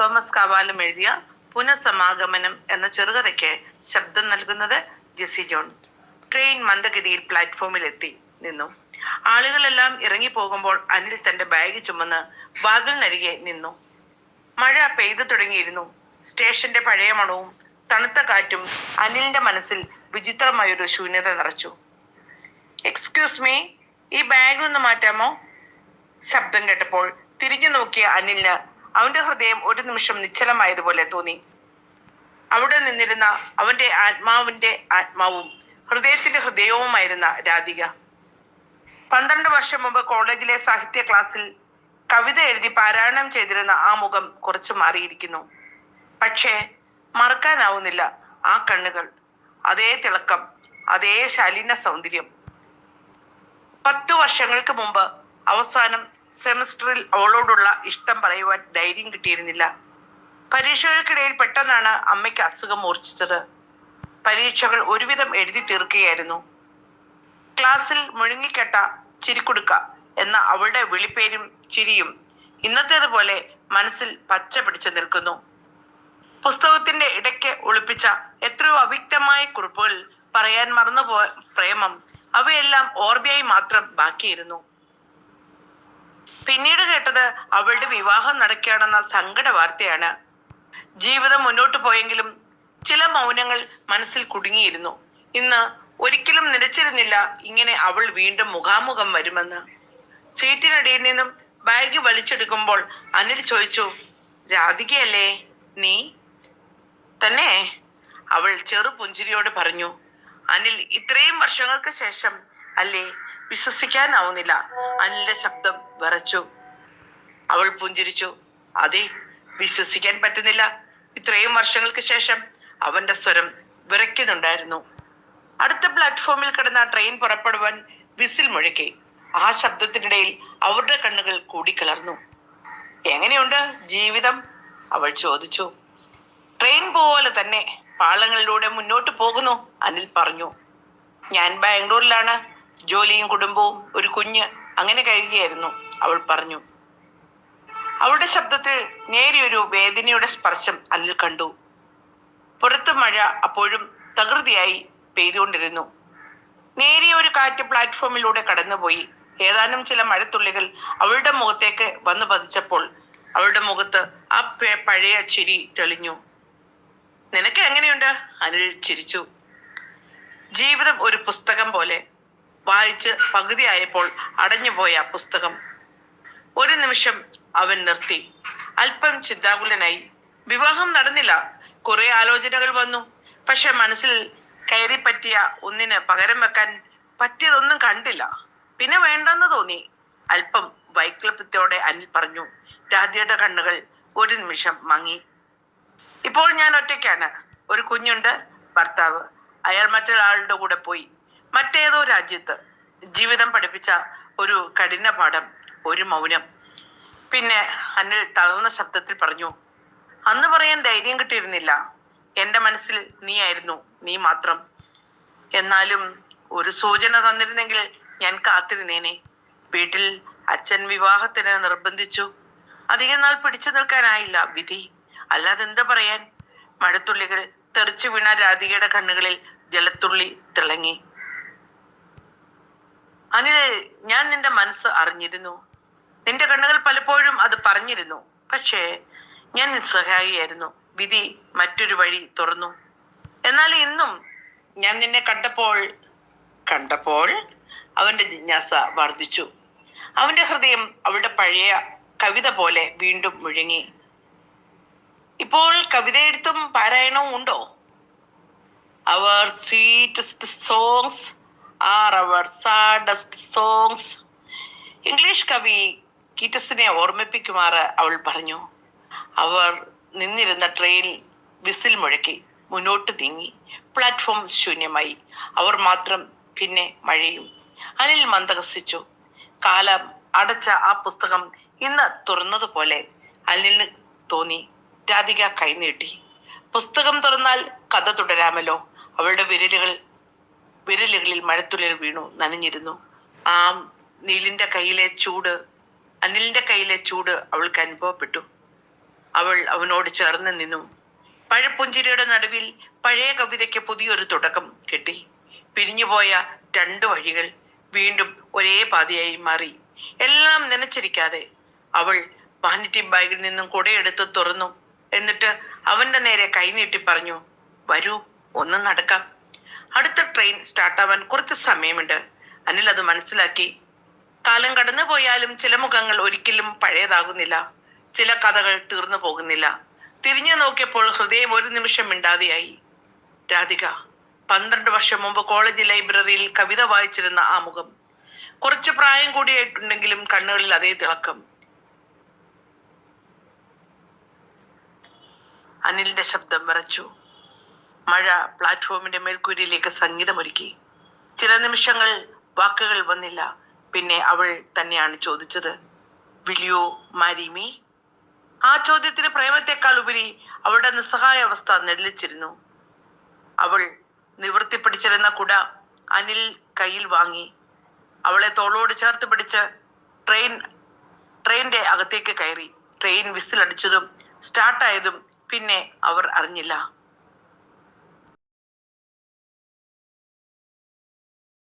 Thomas Kavalam എഴുതിയ പുനഃസമാഗമനം എന്ന ചെറുകഥയ്ക്ക് ശബ്ദം നൽകുന്നത് ജെസി ജോൺ. ട്രെയിൻ മന്ദഗതിയിൽ പ്ലാറ്റ്ഫോമിൽ എത്തി നിന്നു. ആളുകളെല്ലാം ഇറങ്ങി പോകുമ്പോൾ അനിൽ തന്റെ ബാഗ് ചുമന്ന് വാതിലിനരികെ നിന്നു. മഴ പെയ്തു തുടങ്ങിയിരുന്നു. സ്റ്റേഷന്റെ പഴയ മണവും തണുത്ത കാറ്റും അനിലിന്റെ മനസ്സിൽ വിചിത്രമായൊരു ശൂന്യത നിറച്ചു. എക്സ്ക്യൂസ് മീ ഈ ബാഗ് ഒന്ന് മാറ്റാമോ? ശബ്ദം കേട്ടപ്പോൾ തിരിഞ്ഞു നോക്കിയ അനിലിന് അവന്റെ ഹൃദയം ഒരു നിമിഷം നിശ്ചലമായതുപോലെ തോന്നി. അവിടെ നിന്നിരുന്ന അവന്റെ ആത്മാവിന്റെ ആത്മാവും ഹൃദയത്തിന്റെ ഹൃദയവുമായിരുന്ന രാധിക. പന്ത്രണ്ട് വർഷം മുമ്പ് കോളേജിലെ സാഹിത്യ ക്ലാസ്സിൽ കവിത എഴുതി പാരായണം ചെയ്തിരുന്ന ആ മുഖം കുറച്ച് മാറിയിരിക്കുന്നു. പക്ഷേ മറക്കാനാവുന്നില്ല ആ കണ്ണുകൾ അതേ തിളക്കം അതേ ശാലീന സൗന്ദര്യം. പത്തു വർഷങ്ങൾക്ക് മുമ്പ് അവസാനം സെമിസ്റ്ററിൽ അവളോടുള്ള ഇഷ്ടം പറയുവാൻ ധൈര്യം കിട്ടിയിരുന്നില്ല. പരീക്ഷകൾക്കിടയിൽ പെട്ടെന്നാണ് അമ്മയ്ക്ക് അസുഖം മൂർച്ഛിച്ചത്. പരീക്ഷകൾ ഒരുവിധം എഴുതി തീർക്കുകയായിരുന്നു. ക്ലാസ്സിൽ മുഴുങ്ങിക്കെട്ട ചിരിക്കുടുക്ക എന്ന അവളുടെ വിളിപ്പേരും ചിരിയും ഇന്നത്തേതുപോലെ മനസ്സിൽ പച്ച പിടിച്ചു നിൽക്കുന്നു. പുസ്തകത്തിന്റെ ഇടയ്ക്ക് ഒളിപ്പിച്ച എത്രയോ അവ്യക്തമായ കുറിപ്പുകൾ പറയാൻ മറന്നുപോയ പ്രേമം അവയെല്ലാം ഓർമ്മയായി മാത്രം ബാക്കിയിരുന്നു. പിന്നീട് കേട്ടത് അവളുടെ വിവാഹം നടക്കുകയാണെന്ന സങ്കട വാർത്തയാണ്. ജീവിതം മുന്നോട്ട് പോയെങ്കിലും ചില മൗനങ്ങൾ മനസ്സിൽ കുടുങ്ങിയിരുന്നു. ഇന്ന് ഒരിക്കലും നിലച്ചിരുന്നില്ല ഇങ്ങനെ അവൾ വീണ്ടും മുഖാമുഖം വരുമെന്ന്. സീറ്റിനടിയിൽ നിന്നും ബാഗ് വലിച്ചെടുക്കുമ്പോൾ അനിൽ ചോദിച്ചു രാധികയല്ലേ നീ? തന്നെ അവൾ ചെറു പുഞ്ചിരിയോട് പറഞ്ഞു. അനിൽ ഇത്രയും വർഷങ്ങൾക്ക് ശേഷം അല്ലേ? വിശ്വസിക്കാനാവുന്നില്ല അനിലിന്റെ ശബ്ദം വിറച്ചു. അവൾ പുഞ്ചിരിച്ചു. അതെ വിശ്വസിക്കാൻ പറ്റുന്നില്ല. ഇത്രയും വർഷങ്ങൾക്ക് ശേഷം അവന്റെ സ്വരം വിറയ്ക്കുന്നുണ്ടായിരുന്നു. അടുത്ത പ്ലാറ്റ്ഫോമിൽ കിടന്ന ട്രെയിൻ പുറപ്പെടുവാൻ വിസിൽ മുഴക്കി. ആ ശബ്ദത്തിനിടയിൽ അവരുടെ കണ്ണുകൾ കൂടിക്കലർന്നു എങ്ങനെയുണ്ട് ജീവിതം? അവൾ ചോദിച്ചു. ട്രെയിൻ പോലെ തന്നെ പാളങ്ങളിലൂടെ മുന്നോട്ട് പോകുന്നു അനിൽ പറഞ്ഞു. ഞാൻ ബാംഗ്ലൂരിലാണ്. ജോലിയും കുടുംബവും ഒരു കുഞ്ഞ്. അങ്ങനെ കഴിയുകയായിരുന്നു. അവൾ പറഞ്ഞു അവളുടെ ശബ്ദത്തിൽ നേരിയൊരു വേദനയുടെ സ്പർശം അല്ലിൽ കണ്ടു. പുറത്ത് മഴ അപ്പോഴും തകൃതിയായി പെയ്തുകൊണ്ടിരുന്നു. നേരിയ ഒരു കാറ്റ് പ്ലാറ്റ്ഫോമിലൂടെ കടന്നുപോയി. ഏതാനും ചില മഴത്തുള്ളികൾ അവളുടെ മുഖത്തേക്ക് വന്നു പതിച്ചപ്പോൾ അവളുടെ മുഖത്ത് ആ പഴയ ചിരി തെളിഞ്ഞു. നിനക്ക് എങ്ങനെയുണ്ട്? അനിൽ ചിരിച്ചു. ജീവിതം ഒരു പുസ്തകം പോലെ. വായിച്ച് പകുതിയായപ്പോൾ അടഞ്ഞുപോയ പുസ്തകം. ഒരു നിമിഷം അവൻ നിർത്തി. അല്പം ചിന്താകുലനായി വിവാഹം നടന്നില്ല. കുറെ ആലോചനകൾ വന്നു. പക്ഷെ മനസ്സിൽ കയറി പറ്റിയ ഒന്നിന് പകരം വെക്കാൻ പറ്റിയതൊന്നും കണ്ടില്ല. പിന്നെ വേണ്ടെന്ന് തോന്നി. അല്പം വൈക്ലപ്യത്തോടെ അനിൽ പറഞ്ഞു രാധയുടെ കണ്ണുകൾ ഒരു നിമിഷം മങ്ങി. ഇപ്പോൾ ഞാൻ ഒറ്റയ്ക്കാണ്. ഒരു കുഞ്ഞുണ്ട് ഭർത്താവ്. അയാൾ മറ്റൊരാളുടെ കൂടെ പോയി മറ്റേതോ രാജ്യത്ത് ജീവിതം പഠിപ്പിച്ച ഒരു കഠിന പാഠം ഒരു മൗനം. പിന്നെ അനിൽ തളർന്ന ശബ്ദത്തിൽ പറഞ്ഞു അന്ന് പറയാൻ ധൈര്യം കിട്ടിയിരുന്നില്ല. എന്റെ മനസ്സിൽ നീ ആയിരുന്നു നീ മാത്രം. എന്നാലും ഒരു സൂചന തന്നിരുന്നെങ്കിൽ ഞാൻ കാത്തിരുന്നേനെ. വീട്ടിൽ അച്ഛൻ വിവാഹത്തിന് നിർബന്ധിച്ചു. അധികം നാൾ പിടിച്ചു നിൽക്കാനായില്ല വിധി. അല്ലാതെ എന്താ പറയാൻ? മഴത്തുള്ളികൾ തെറിച്ചു വീണ രാധികയുടെ കണ്ണുകളിൽ ജലത്തുള്ളി തിളങ്ങി. അനിൽ ഞാൻ നിന്റെ മനസ്സ് അറിഞ്ഞിരുന്നു. നിന്റെ കണ്ണുകൾ പലപ്പോഴും അത് പറഞ്ഞിരുന്നു. പക്ഷേ ഞാൻ നിസ്സഹായിയായിരുന്നു. വിധി മറ്റൊരു വഴി തുറന്നു. എന്നാൽ ഇന്നും ഞാൻ നിന്നെ കണ്ടപ്പോൾ കണ്ടപ്പോൾ അവന്റെ ജിജ്ഞാസ വർദ്ധിച്ചു. അവന്റെ ഹൃദയം അവളുടെ പഴയ കവിത പോലെ വീണ്ടും മുഴങ്ങി. ഇപ്പോൾ കവിതയെടുത്തും പാരായണവും ഉണ്ടോ? Our sweetest songs are our saddest songs. English കവി കീറ്റസിനെ ഓർമ്മിപ്പിക്കുമാറ് അവൾ പറഞ്ഞു. അവർ നിന്നിരുന്ന ട്രെയിൻ വിസിൽ മുഴക്കി മുന്നോട്ട് നീങ്ങി. പ്ലാറ്റ്ഫോം ശൂന്യമായി. അവർ മാത്രം പിന്നെ മഴയും. അനിൽ മന്ദഹസിച്ചു. കാലം അടച്ച ആ പുസ്തകം ഇന്ന് തുറന്നതുപോലെ അനിലിന് തോന്നി. രാധിക കൈനീട്ടി പുസ്തകം തുറന്നാൽ കഥ തുടരാമല്ലോ. അവളുടെ വിരലുകൾ വിരലുകളിൽ മഴത്തുള്ളിൽ വീണു നനഞ്ഞിരുന്നു. ആ നീലിന്റെ കയ്യിലെ ചൂട് അനിലിന്റെ കയ്യിലെ ചൂട് അവൾക്ക് അനുഭവപ്പെട്ടു. അവൾ അവനോട് ചേർന്ന് നിന്നു. പഴപ്പുഞ്ചിരിയുടെ നടുവിൽ പഴയ കവിതയ്ക്ക് പുതിയൊരു തുടക്കം കിട്ടി. പിരിഞ്ഞുപോയ രണ്ട് വഴികൾ വീണ്ടും ഒരേ പാതയായി മാറി. എല്ലാം നനച്ചിരിക്കാതെ അവൾ വാനിറ്റി ബാഗിൽ നിന്നും കുടയെടുത്ത് തുറന്നു. എന്നിട്ട് അവന്റെ നേരെ കൈനീട്ടി പറഞ്ഞു വരൂ ഒന്ന് നടക്കാം. അടുത്ത ട്രെയിൻ സ്റ്റാർട്ടാവാൻ കുറച്ച് സമയമുണ്ട്. അനിൽ അത് മനസ്സിലാക്കി. കാലം കടന്നു പോയാലും ചില മുഖങ്ങൾ ഒരിക്കലും പഴയതാകുന്നില്ല. ചില കഥകൾ തീർന്നു പോകുന്നില്ല. തിരിഞ്ഞു നോക്കിയപ്പോൾ ഹൃദയം ഒരു നിമിഷം മിണ്ടാതെയായി. രാധിക പന്ത്രണ്ട് വർഷം മുമ്പ് കോളേജ് ലൈബ്രറിയിൽ കവിത വായിച്ചിരുന്ന ആ മുഖം. കുറച്ച് പ്രായം കൂടിയായിട്ടുണ്ടെങ്കിലും കണ്ണുകളിൽ അതേ തിളക്കം. അനിലിന്റെ ശബ്ദം വിറച്ചു. മഴ പ്ലാറ്റ്ഫോമിന്റെ മേൽക്കൂരയിലേക്ക് സംഗീതമൊരുക്കി ചില നിമിഷങ്ങൾ വാക്കുകൾ വന്നില്ല. പിന്നെ അവൾ തന്നെയാണ് ചോദിച്ചത് വിളിയോ മാരിമി? ആ ചോദ്യത്തിന് പ്രേമത്തെക്കാൾ ഉപരി അവളുടെ നിസ്സഹായ അവസ്ഥ നെല്ലിച്ചിരുന്നു. അവൾ നിവർത്തി പിടിച്ചിരുന്ന കുട അനിൽ കയ്യിൽ വാങ്ങി. അവളെ തോളോട് ചേർത്ത് പിടിച്ച് ട്രെയിൻ ട്രെയിനിന്റെ അകത്തേക്ക് കയറി. ട്രെയിൻ വിസിലടിച്ചതും സ്റ്റാർട്ടായതും പിന്നെ അവർ അറിഞ്ഞില്ല.